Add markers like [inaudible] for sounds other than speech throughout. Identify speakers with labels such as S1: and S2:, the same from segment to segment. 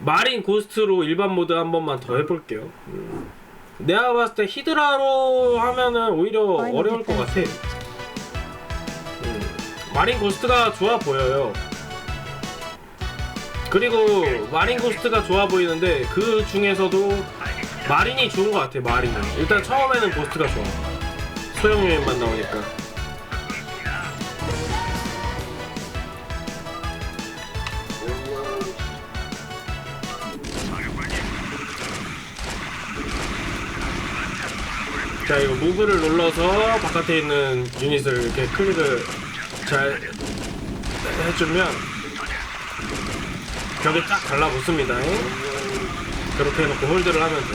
S1: 마린 고스트로 일반 모드 한 번만 더 해볼게요. 음. 내가 봤을 때 히드라로 하면은 오히려 어려울 것 같아. 음. 마린 고스트가 좋아 보여요. 그리고 마린 고스트가 좋아 보이는데 그 중에서도 마린이 좋은 것 같아. 마린은 일단 처음에는 고스트가 좋아. 소형 유닛만 나오니까. 자 이거 무브를 눌러서 바깥에 있는 유닛을 이렇게 클릭을 잘 해주면 벽에 쫙 달라붙습니다. 그렇게 해놓고 홀드를 하면 돼.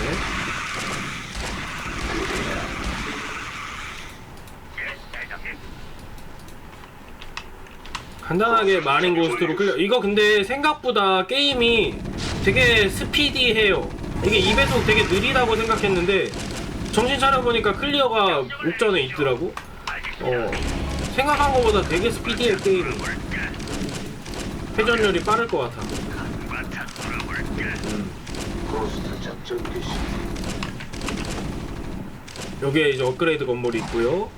S1: 간단하게 마린 고스트로 끌려 이거 근데 생각보다 게임이 되게 스피디해요. 이게 2배속 되게 느리다고 생각했는데 정신 차려보니까 클리어가 옥전에 있더라고. 어 생각한 것보다 되게 스피디해 게임이 회전율이 빠를 것 같아. 여기에 이제 업그레이드 건물이 있고요.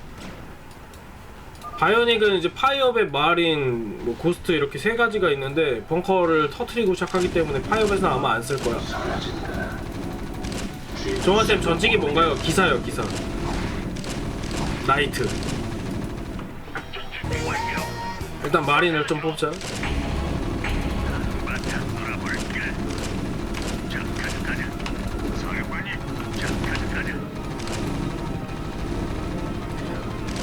S1: 바이오닉은 이제 파이어벳, 마린, 뭐 고스트 이렇게 세 가지가 있는데 벙커를 터트리고 시작하기 때문에 파이어벳은 아마 안 쓸 거야 종아쌤 전직이 뭔가요? 기사요 기사 나이트 일단 마린을 좀 뽑자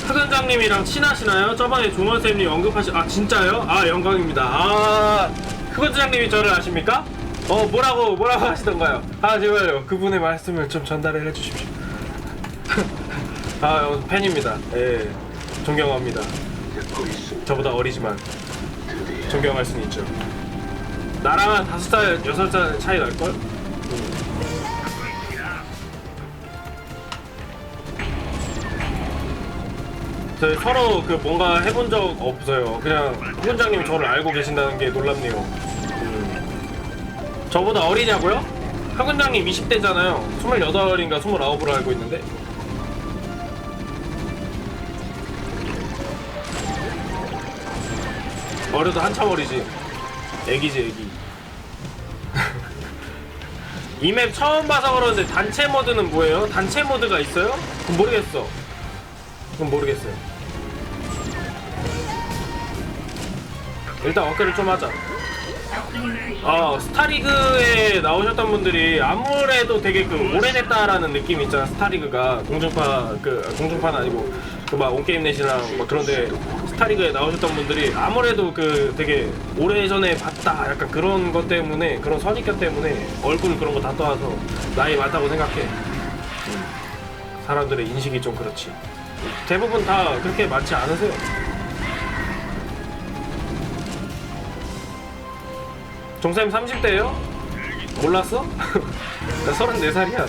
S1: 흑원장님이랑 친하시나요? 저번에 종원쌤님 언급하시... 아 진짜요? 아 영광입니다 아... 흑원장님이 저를 아십니까? 어 뭐라고 뭐라고 하시던가요? 아 제발요 그분의 말씀을 좀 전달을 해주십시오 [laughs] 아 어, 팬입니다 예 존경합니다. 저보다 어리지만 존경할 수는 있죠 나랑 한 다섯 살 여섯 살 차이 날 걸? 저희 서로 그 뭔가 해본 적 없어요. 그냥 후원장님이 저를 알고 계신다는 게 놀랍네요. 음. 저보다 어리냐고요? 학원장님 20대잖아요. 28인가 29으로 알고 있는데. 어려도 한참 어리지. 애기지 애기. [laughs] 이 맵 처음 봐서 그러는데 단체 모드는 뭐예요? 단체 모드가 있어요? 그럼 모르겠어. 그건 모르겠어요. 일단 어깨를 좀 하자. 아 스타리그에 나오셨던 분들이 아무래도 되게 그 오래됐다라는 느낌이 있잖아 스타리그가. 공중파 그 공중파는 아니고 그 막 온게임넷이랑 막 그런데 스타리그에 나오셨던 분들이 아무래도 그 되게 오래전에 봤다 약간 그런 것 때문에 그런 선입견 때문에 얼굴 그런 거 다 떠와서 나이 많다고 생각해. 음, 사람들의 인식이 좀 그렇지. 대부분 다 그렇게 많지 않으세요 종쌤 30대예요? 몰랐어? [laughs] 나 34살이야.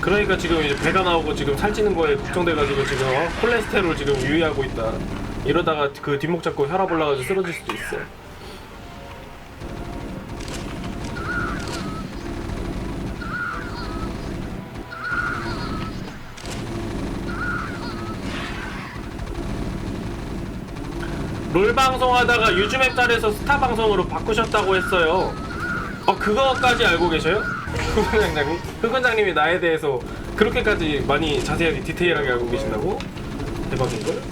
S1: 그러니까 지금 이제 배가 나오고 지금 살찌는 거에 걱정돼가지고 지금 어? 콜레스테롤 지금 유의하고 있다. 이러다가 그 뒷목 잡고 혈압 올라가지고 쓰러질 수도 있어. 롤 방송하다가 유즈맵 달에서 스타 방송으로 바꾸셨다고 했어요. 어 그거까지 알고 계셔요? [laughs] 흑원장님? 흑원장님이 나에 대해서 그렇게까지 많이 자세하게 디테일하게 알고 계신다고? 대박인걸?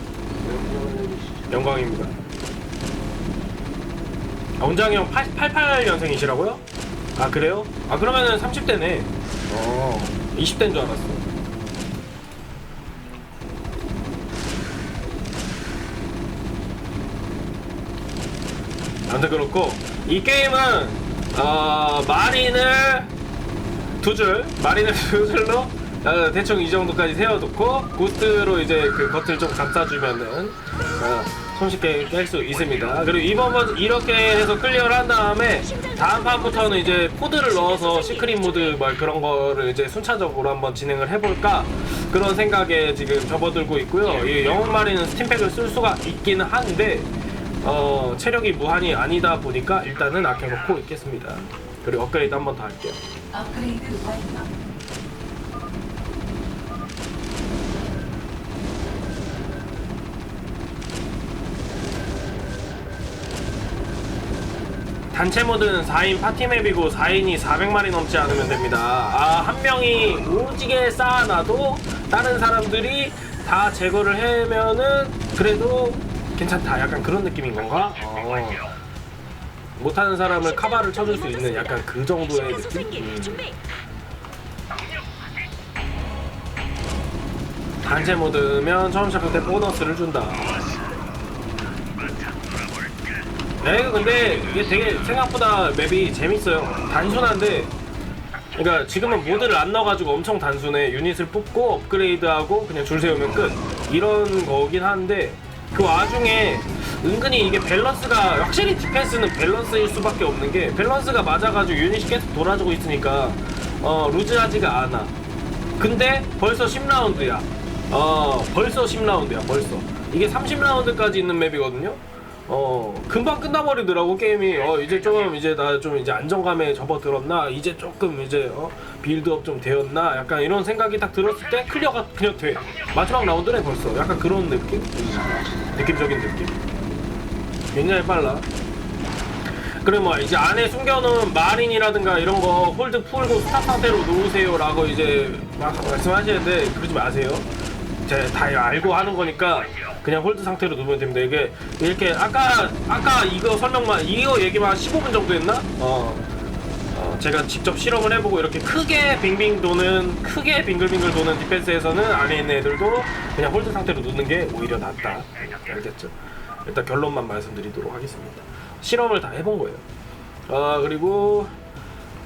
S1: 영광입니다. 아, 원장이 형 88년생이시라고요? 아 그래요? 아 그러면은 30대네. 어 20대인 줄 알았어. 아무튼 그렇고 이 게임은 어, 마린을 두 줄, 마린을 [laughs] 두 줄로 어, 대충 이 정도까지 세워놓고 고스트로 이제 그 겉을 좀 감싸주면은 어, 손쉽게 깰 수 있습니다. 그리고 이번 번 이렇게 해서 클리어를 한 다음에 다음 판부터는 이제 코드를 넣어서 시크릿 모드 뭐 그런 거를 이제 순차적으로 한번 진행을 해볼까 그런 생각에 지금 접어들고 있고요. 이 영웅 마리는 스팀팩을 쓸 수가 있기는 한데 어, 체력이 무한이 아니다 보니까 일단은 아껴놓고 있겠습니다. 그리고 업그레이드 한 번 더 할게요.
S2: 업그레이드 완료.
S1: 단체 모드는 4인 파티 맵이고 4인이 400마리 넘지 않으면 됩니다. 아, 한 명이 오지게 쌓아놔도 다른 사람들이 다 제거를 해면은 그래도 괜찮다. 약간 그런 느낌인 건가? 어. 못하는 사람을 카바를 쳐줄 수 있는 약간 그 정도의 느낌? 음. 단체 모드면 처음 시작할 때 보너스를 준다. 네, 근데 이게 되게 생각보다 맵이 재밌어요. 단순한데, 그러니까 지금은 모드를 안 넣어가지고 엄청 단순해. 유닛을 뽑고 업그레이드하고 그냥 줄 세우면 끝. 이런 거긴 한데, 그 와중에 은근히 이게 밸런스가, 확실히 디펜스는 밸런스일 수밖에 없는 게, 밸런스가 맞아가지고 유닛이 계속 돌아주고 있으니까, 어, 루즈하지가 않아. 근데 벌써 10라운드야. 어, 벌써 10라운드야, 벌써. 이게 30라운드까지 있는 맵이거든요? 어 금방 끝나버리더라고 게임이. 어 이제 좀 이제 나 좀 이제 안정감에 접어들었나? 이제 조금 이제 어 빌드업 좀 되었나? 약간 이런 생각이 딱 들었을 때 클리어가 그냥 돼. 마지막 라운드네 벌써. 약간 그런 느낌? 음, 느낌적인 느낌? 굉장히 빨라. 그래 뭐 이제 안에 숨겨놓은 마린이라든가 이런 거 홀드 풀고 스탑 상태로 놓으세요 라고 이제 막 말씀하시는데 그러지 마세요. 제가 다 알고 하는 거니까 그냥 홀드 상태로 놓으면 됩니다. 이게 이렇게 아까 아까 이거 설명만 이거 얘기만 한 15분 정도 했나? 어. 어, 제가 직접 실험을 해보고 이렇게 크게 빙빙 도는 크게 빙글빙글 도는 디펜스에서는 안에 있는 애들도 그냥 홀드 상태로 놓는 게 오히려 낫다. 알겠죠? 일단 결론만 말씀드리도록 하겠습니다. 실험을 다 해본 거예요. 아 그리고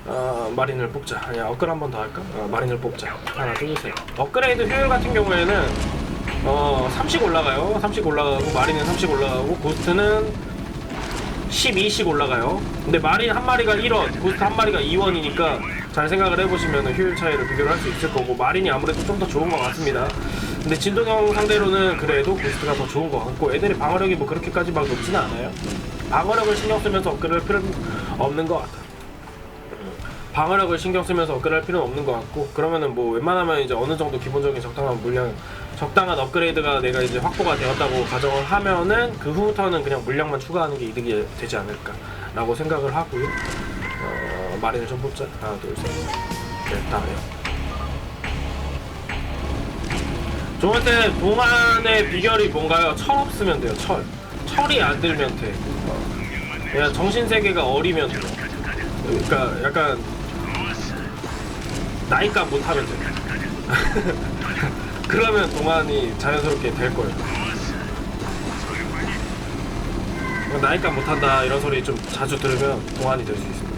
S1: 어, 마린을 뽑자. 아니 업글 한번 더 할까? 어, 마린을 뽑자. 하나 둘셋. 업그레이드 효율 같은 경우에는 어 30 올라가요. 30 올라가고 마린은 30 올라가고 고스트는 12씩 올라가요. 근데 마린 한 마리가 1원, 고스트 한 마리가 2원이니까 잘 생각을 해보시면 효율 차이를 비교를 할 수 있을 거고 마린이 아무래도 좀 더 좋은 것 같습니다. 근데 진동형 상대로는 그래도 고스트가 더 좋은 것 같고 애들의 방어력이 뭐 그렇게까지 막 높지는 않아요. 방어력을 신경 쓰면서 업그레이드 할 필요는 없는 것 같아. 방어력을 신경 쓰면서 업그레이드 할 필요는 없는 것 같고 그러면은 뭐 웬만하면 이제 어느 정도 기본적인 적당한 물량 적당한 업그레이드가 내가 이제 확보가 되었다고 가정을 하면은 그 후부터는 그냥 물량만 추가하는 게 이득이 되지 않을까라고 생각을 하고요. 어, 마린을 좀 뽑자. 하나, 둘, 셋. 네, 다음에요. 저한테 동안의 비결이 뭔가요? 철 없으면 돼요. 철. 철이 안 들면 돼. 어. 그냥 정신 세계가 어리면 돼. 그러니까 약간 나이가 못하면 돼. [laughs] 그러면 동안이 자연스럽게 될 거예요. 나이가 못한다 이런 소리 좀 자주 들으면 동안이 될 수 있습니다.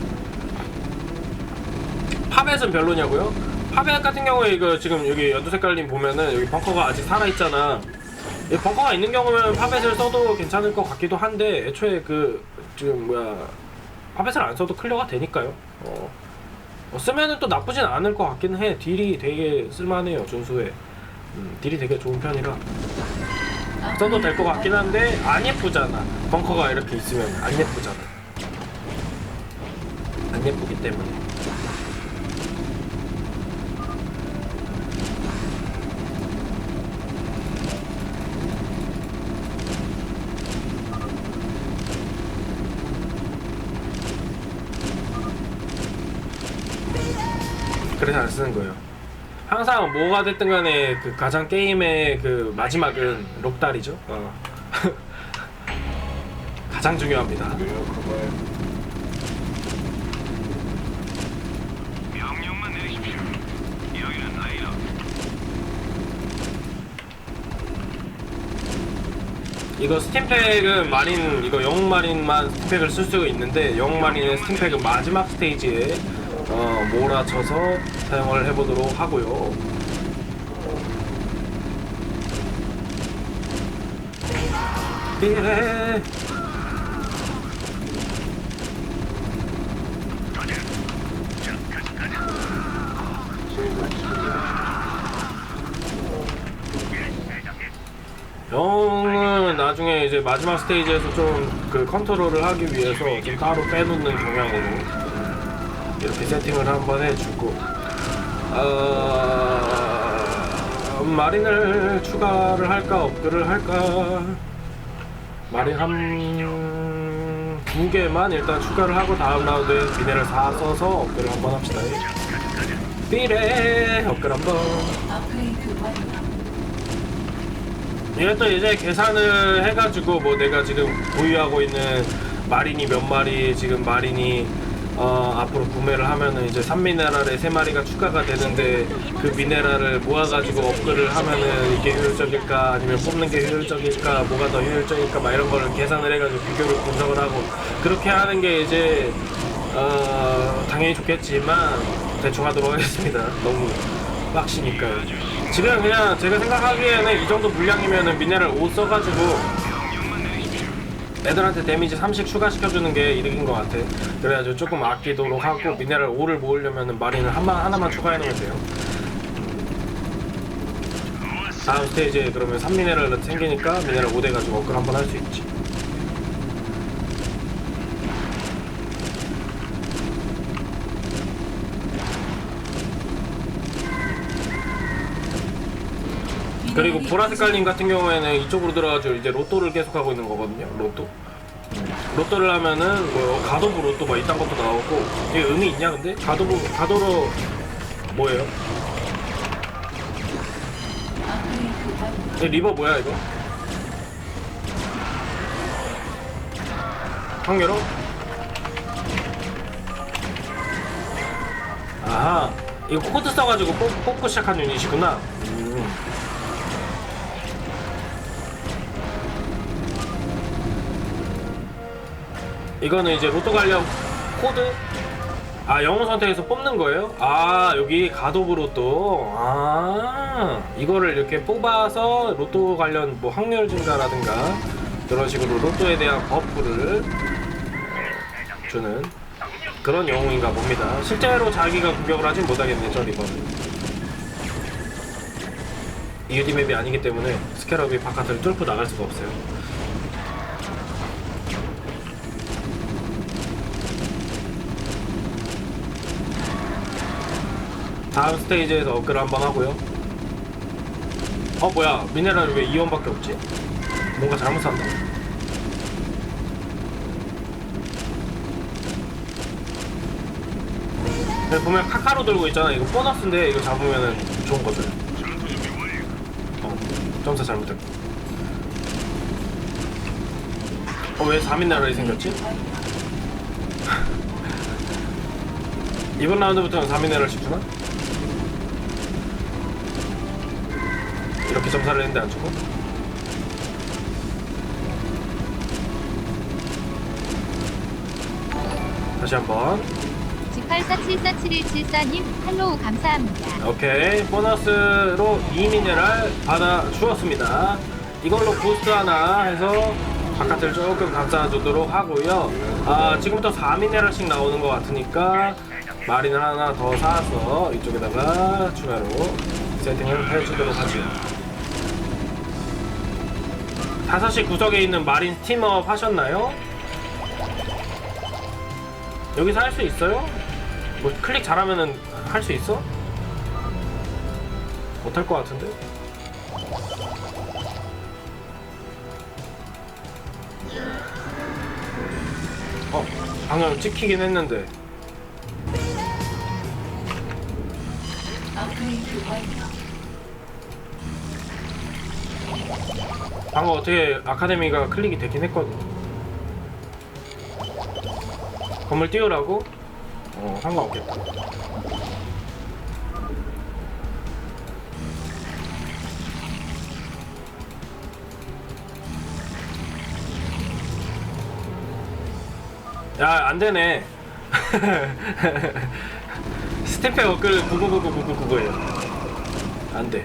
S1: 팝엣은 별로냐고요? 팝엣 같은 경우에 이거 지금 여기 연두 색깔님 보면은 여기 벙커가 아직 살아 있잖아. 이 벙커가 있는 경우면 팝엣을 써도 괜찮을 것 같기도 한데 애초에 그 지금 뭐야 팝엣을 안 써도 클리어가 되니까요. 어. 어, 쓰면은 또 나쁘진 않을 것 같긴 해. 딜이 되게 쓸만해요 준수에. 음, 딜이 되게 좋은 편이라 써도 될 것 같긴 한데 안 예쁘잖아. 벙커가 이렇게 있으면 안 예쁘잖아. 안 예쁘기 때문에. 그래서 안 쓰는 거예요. 항상 뭐가 됐든 간에 그 가장 게임의 그 마지막은 록달이죠. 어. [laughs] 가장 중요합니다.
S3: 명령만 내리십시오. 여기는 라이너.
S1: 이거 스팀팩은 마린 이거 영웅 마린만 스팀팩을 쓸 수가 있는데 영웅 마린의 스팀팩은 마지막 스테이지에 어, 몰아쳐서 사용을 해보도록 하고요. 예. 영은 나중에 이제 마지막 스테이지에서 좀 그 컨트롤을 하기 위해서 좀 따로 빼놓는 경향으로 이렇게 세팅을 한번 해주고 어... 마린을 추가를 할까 업글을 할까? 마린 한... 두 개만 일단 추가를 하고 다음 라운드에 미네랄 4 써서 업글을 한번 합시다. 삐래 업글 한번. 또 이제 계산을 해가지고 뭐 내가 지금 보유하고 있는 마린이 몇 마리 지금 마린이 어 앞으로 구매를 하면은 이제 3미네랄에 3마리가 추가가 되는데 그 미네랄을 모아가지고 업글을 하면은 이게 효율적일까? 아니면 뽑는 게 효율적일까? 뭐가 더 효율적일까? 막 이런 거를 계산을 해가지고 비교를 분석을 하고 그렇게 하는 게 이제 어 당연히 좋겠지만 대충 하도록 하겠습니다. 너무 빡시니까요 지금. 그냥 제가 생각하기에는 이 정도 물량이면은 미네랄 5 써가지고 애들한테 데미지 30 추가시켜주는 게 이득인 것 같아. 그래가지고 조금 아끼도록 하고 미네랄 5를 모으려면은 마린을 한만 하나만 추가해놓으면 돼요. 다음 스테이지에 그러면 3미네랄 생기니까 미네랄 5 돼가지고 업글 한번 할 수 있지. 그리고 보라색깔님 같은 경우에는 이쪽으로 들어가지고 이제 로또를 계속 하고 있는 거거든요. 로또. 로또를 하면은 뭐 가도부 로또 막 이딴 것도 나오고 이게 의미 있냐 근데? 가도부 가도로 뭐예요?
S2: 이
S1: 리버 뭐야 이거? 황계로? 아하 이거 코드 써가지고 뽑, 뽑고 시작한 유닛이구나 이거는 이제 로또 관련 코드? 아 영웅 선택해서 뽑는 거예요? 아 여기 가도브 로또 아 이거를 이렇게 뽑아서 로또 관련 뭐 확률 증가라든가 그런 식으로 로또에 대한 버프를 주는 그런 영웅인가 봅니다 실제로 자기가 공격을 하진 못하겠네 저 리버는 이유디 맵이 아니기 때문에 스캐럽이 바깥을 뚫고 나갈 수가 없어요 다음 스테이지에서 업글 한번 하고요. 어 뭐야 미네랄 왜 2원밖에 없지? 뭔가 잘못? 여기 보면 카카로 들고 있잖아 이거 보너스인데 이거 잡으면은 좋은 거죠. 어 점사 잘못했고 어왜 4미네랄이 생겼지? [laughs] 이번 라운드부터는 3미네랄씩 주나? 이렇게 점사를 했는데 안 주고? 다시 한번.
S4: 1847477174님 할로우 감사합니다.
S1: 오케이. 보너스로 2미네랄 받아 주었습니다. 이걸로 부스트 하나 해서 바깥을 조금 감싸주도록 하고요. 아 지금부터 4미네랄씩 나오는 것 같으니까 마린을 하나 더 사서 이쪽에다가 추가로 세팅을 해주도록 하죠 5시 구석에 있는 마린 스팀업 하셨나요? 여기서 할 수 있어요? 뭐 클릭 잘하면은 할 수 있어? 못할 것 같은데? 어, 방금 찍히긴 했는데 방금 어떻게 아카데미가 클릭이 되긴 했거든. 건물 띄우라고? 어, 상관없겠다. 야, 안 되네. [laughs] 업글 99999999예요. 안 돼.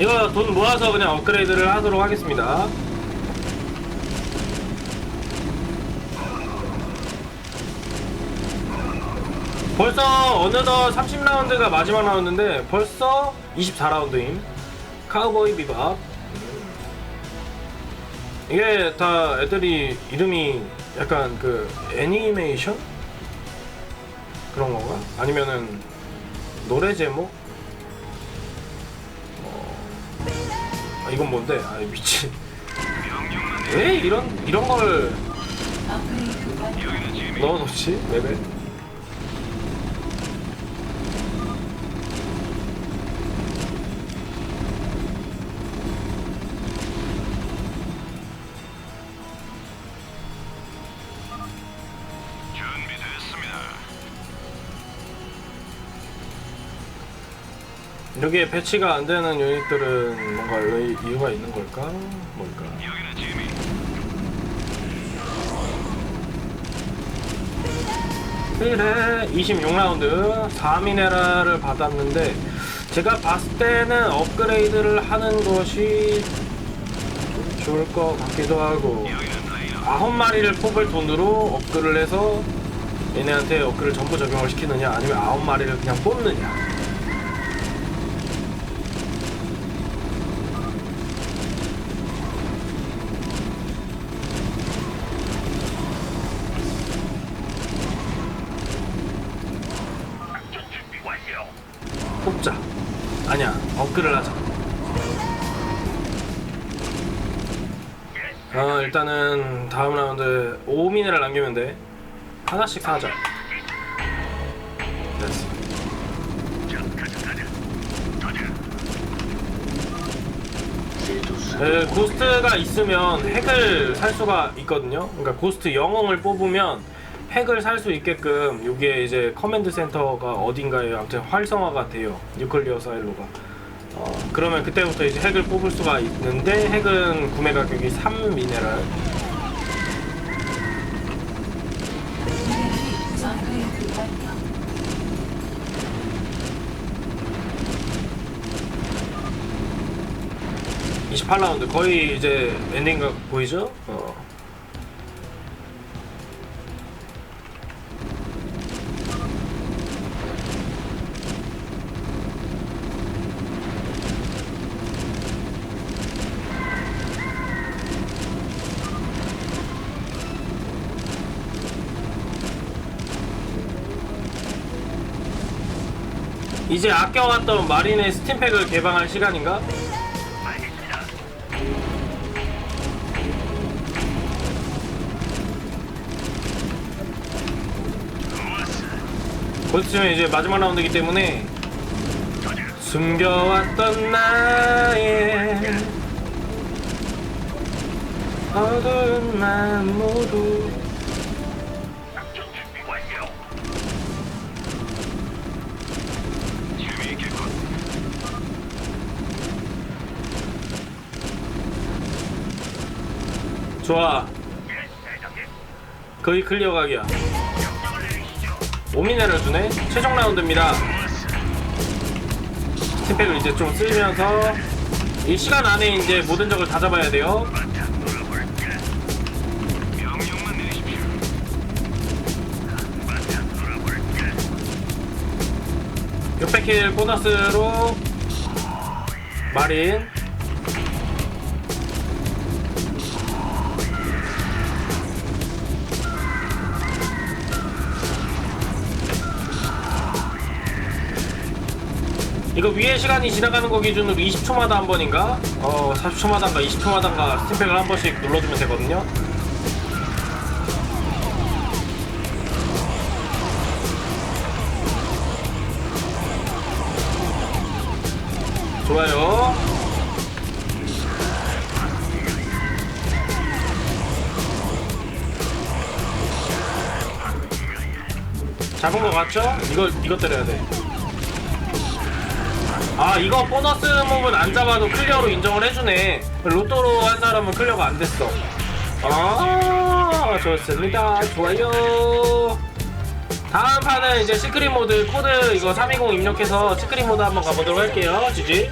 S3: 이거
S1: 돈 모아서 그냥 업그레이드를 하도록 하겠습니다. 벌써 어느덧 30라운드가 마지막 라운드인데 벌써 24라운드임. 카우보이 비밥. 이게 다 애들이 이름이 약간 그 애니메이션 그런 건가? 아니면은 노래 제목? 아 이건 뭔데? 아 미친. 왜 이런 이런 걸
S3: 재미.
S1: 넣어놓지? 맵에?
S3: 준
S1: 여기에 배치가 안 되는 유닛들은 뭔가 왜 이유가 있는 걸까? 뭘까?
S3: 여기는.
S1: 그래 26라운드 4미네랄을 받았는데 제가 봤을 때는 업그레이드를 하는 것이 좀 좋을 것 같기도 하고
S3: 여기는 라이너.
S1: 아홉 마리를 뽑을 돈으로 업글을 해서 얘네한테 업글을 전부 적용을 시키느냐 아니면 아홉 마리를 그냥 뽑느냐 일단은 다음 라운드 5미네랄 남기면 돼 하나씩 사자 됐어.
S3: 가자.
S1: 그 고스트가 있으면 핵을 살 수가 있거든요. 그러니까 고스트 영웅을 뽑으면 핵을 살 수 있게끔 이게 이제 커맨드 센터가 어딘가에 아무튼 활성화가 돼요. 뉴클리어 사일로가. 어, 그러면 그때부터 이제 핵을 뽑을 수가 있는데 핵은 구매 가격이 3 미네랄.
S2: 미네랄이 업그레이드 완료.
S1: 이 28라운드 거의 이제 엔딩 각 보이죠? 어. 이제 아껴왔던 마린의 스팀팩을 개방할 시간인가? 곧있으면 이제 마지막 라운드이기 때문에. 숨겨왔던 나의 어두운 맘 모두 좋아. 거의 클리어 각이야. 5미네를 주네 최종 라운드입니다 스팀팩을 이제 좀 쓰면서 이 시간 안에 이제 모든 적을 다 잡아야 돼요
S3: 놀아볼까?
S1: 600킬 보너스로 마린 이거 위에 시간이 지나가는 거 기준으로 20초마다 한 번인가? 어 40초마다인가 20초마다인가 스팀팩을 한 번씩 눌러주면 되거든요 좋아요 잡은 거 같죠? 이거 이거 때려야 돼. 아 이거 보너스 몹은 안 잡아도 클리어로 인정을 해주네. 로또로 한 사람은 클리어가 안 됐어. 아 좋습니다. 좋아요. 다음 판은 이제 시크릿 모드 코드 이거 320 입력해서 시크릿 모드 한번 가보도록 할게요. 지지.